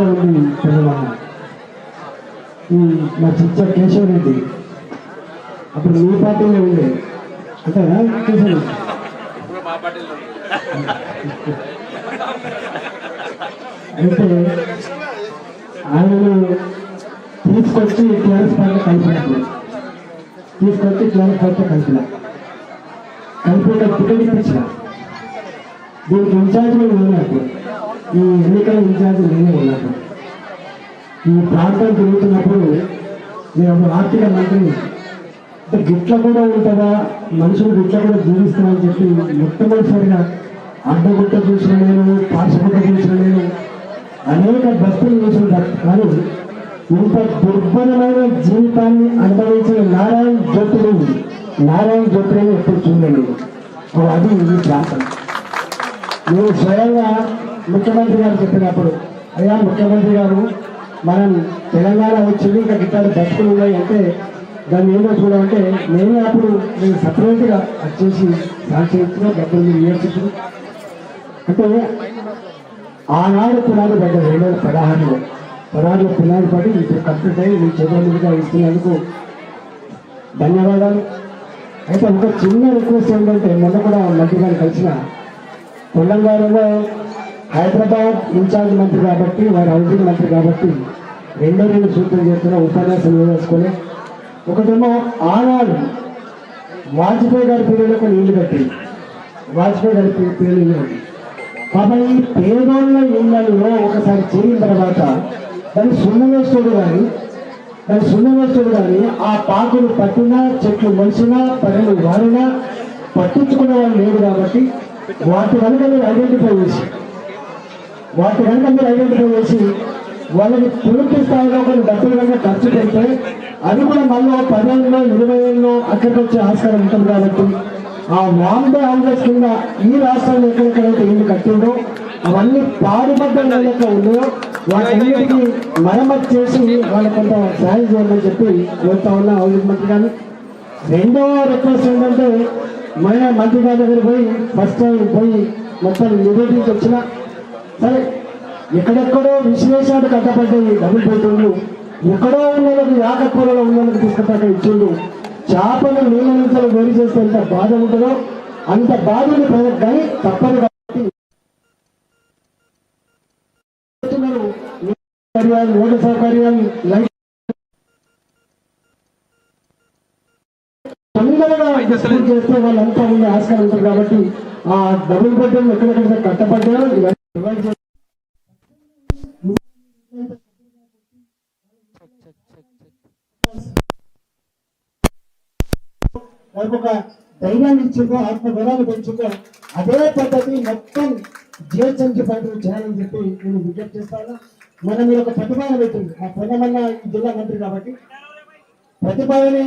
పార్టీలో ఉంది తెలంగాణ ఈ మా చిచ్చ కేశవరెడ్డి అప్పుడు మీ పార్టీలో ఉండే అంటారా కేశవరెడ్డి. అయితే ఆయనను తీసుకొచ్చి టీఆర్ఎస్ పార్టీ కలిపినప్పుడు తీసుకొచ్చి టీఆర్ఎస్ పార్టీ కలిపిన కలిపి టికెట్ ఇప్పించిన. దీనికి ఇన్ఛార్జ్ నేనే అప్పుడు ఈ ఎన్నికల ఇన్ఛార్జ్ నేనే ఉన్నాను. ఈ ప్రాంతం తిరుగుతున్నప్పుడు నేను ఆర్థిక మంత్రిని అంటే గిట్ల కూడా ఉంటుందా? మనుషులు గిట్ల కూడా జీవిస్తామని చెప్పి మొట్టమొదటిసారిగా అడ్డగుట్ట చూసిన నేను పార్శ్వగుట్ట చూసిన నేను అనేక బస్తులు చూసిన కానీ ఇంత దుర్భరమైన జీవితాన్ని అనుభవించిన నారాయణ జ్యోతులు నారాయణ జ్యోతులను ఎప్పుడు చూడలేదు. అది ఈ ప్రాంతం. నేను స్వయంగా ముఖ్యమంత్రి గారు చెప్పినప్పుడు అయ్యా ముఖ్యమంత్రి గారు మనం తెలంగాణ వచ్చింది ఇంకా గిట్టాలు బతుకులు ఉన్నాయి అంటే దాన్ని ఏమో చూడాలంటే నేను అప్పుడు నేను సపరేట్గా వచ్చేసి సాక్షించిన డబ్బులు మీరు నేర్చుకుని అంటే ఆనాడు పునాది పడ్డ రెండు వేల పదహారులో. పదహారులో పునాది పడి ఇప్పుడు కంప్లీట్ అయ్యి మీ చేతుల ఇస్తున్నందుకు ధన్యవాదాలు. అయితే ఒక చిన్న రిక్వెస్ట్ ఏంటంటే మొన్న కూడా మంత్రి గారు కలిసిన తెలంగాణలో హైదరాబాద్ ఇన్ఛార్జ్ మంత్రి కాబట్టి వారు హౌసింగ్ మంత్రి కాబట్టి రెండో రెండు సూత్రం చేస్తున్న ఉపన్యాసం వేసుకొని ఒకటేమో ఆనాడు వాజ్పేయి గారి పీరియడ్లో కొన్ని ఇల్లు కట్టి వాజ్పేయి గారి పీ- పీరియడ్ ఇల్లు కట్టి కాబట్టి పేదోళ్ళ ఇళ్ళలో ఒకసారి చేరిన తర్వాత దాన్ని సున్నవేస్తుడు కానీ దాని సున్నవేస్తుడు కానీ ఆ పాకులు పట్టినా చెట్లు మొలిసినా పనులు వాడినా పట్టించుకునే వాళ్ళు లేరు కాబట్టి వాటి వల్ల ఐడెంటిఫై చేసి వాటి కనుక మీరు ఐడెంటిఫై చేసి వాళ్ళకి పూర్తి స్థాయిలో కొన్ని డబ్బులు కనుక ఖర్చు పెడితే అది కూడా మళ్ళీ పదేళ్ళలో ఇరవై ఏళ్ళలో అక్కడికి వచ్చే ఆస్కారం ఉంటుంది కాబట్టి ఆ వాంబే హౌసెస్ కింద ఈ రాష్ట్రంలో ఎక్కడెక్కడైతే ఇల్లు కట్టిందో అవన్నీ పాడుబడ్డ నెలక ఉన్నాయో వాటన్నిటికీ మరమ్మతు చేసి వాళ్ళకి కొంత సాయం చేయమని చెప్పి కోరుతా ఉన్నా హౌసింగ్ మంత్రి గారు రెండవ రిక్వెస్ట్ ఏంటంటే మన మంత్రి గారి దగ్గర పోయి ఫస్ట్ టైం పోయి మొత్తం నివేదించి వచ్చిన సరే ఎక్కడెక్కడో విశ్లేషణ కట్టబడ్డాయి డబుల్ బెడ్రూమ్లు ఎక్కడో ఉన్న వాళ్ళకి యాకత్పూరలో ఉన్న వాళ్ళకి తీసుకుంటాక ఇచ్చిండు చేపలు నీళ్ళ వేరు చేస్తే ఎంత బాధ ఉంటుందో అంత బాధని ప్రజలకు కానీ తప్పదు కాబట్టి చేస్తున్నారు. సౌకర్యాలు లైట్ తొందరగా చేస్తే వాళ్ళంతా ఉండే ఆస్కారం ఉంటుంది కాబట్టి ఆ డబుల్ బెడ్రూమ్ ఎక్కడెక్కడ కట్టబడ్డాయో ఇవన్నీ provide చేసి వాళ్ళకు ఒక ధైర్యాన్ని ఇచ్చిందో ఆత్మబలాన్ని పెంచిందో అదే పద్ధతి మొత్తం జిహెచ్ఎంసీ పరిధిలో చేయాలని చెప్పి నేను విజ్ఞప్తి చేస్తాను. మన మీరు ఒక ప్రతిపాదన పెట్టింది. ఆ పొన్నమన్న జిల్లా మంత్రి కాబట్టి. ప్రతిపాదన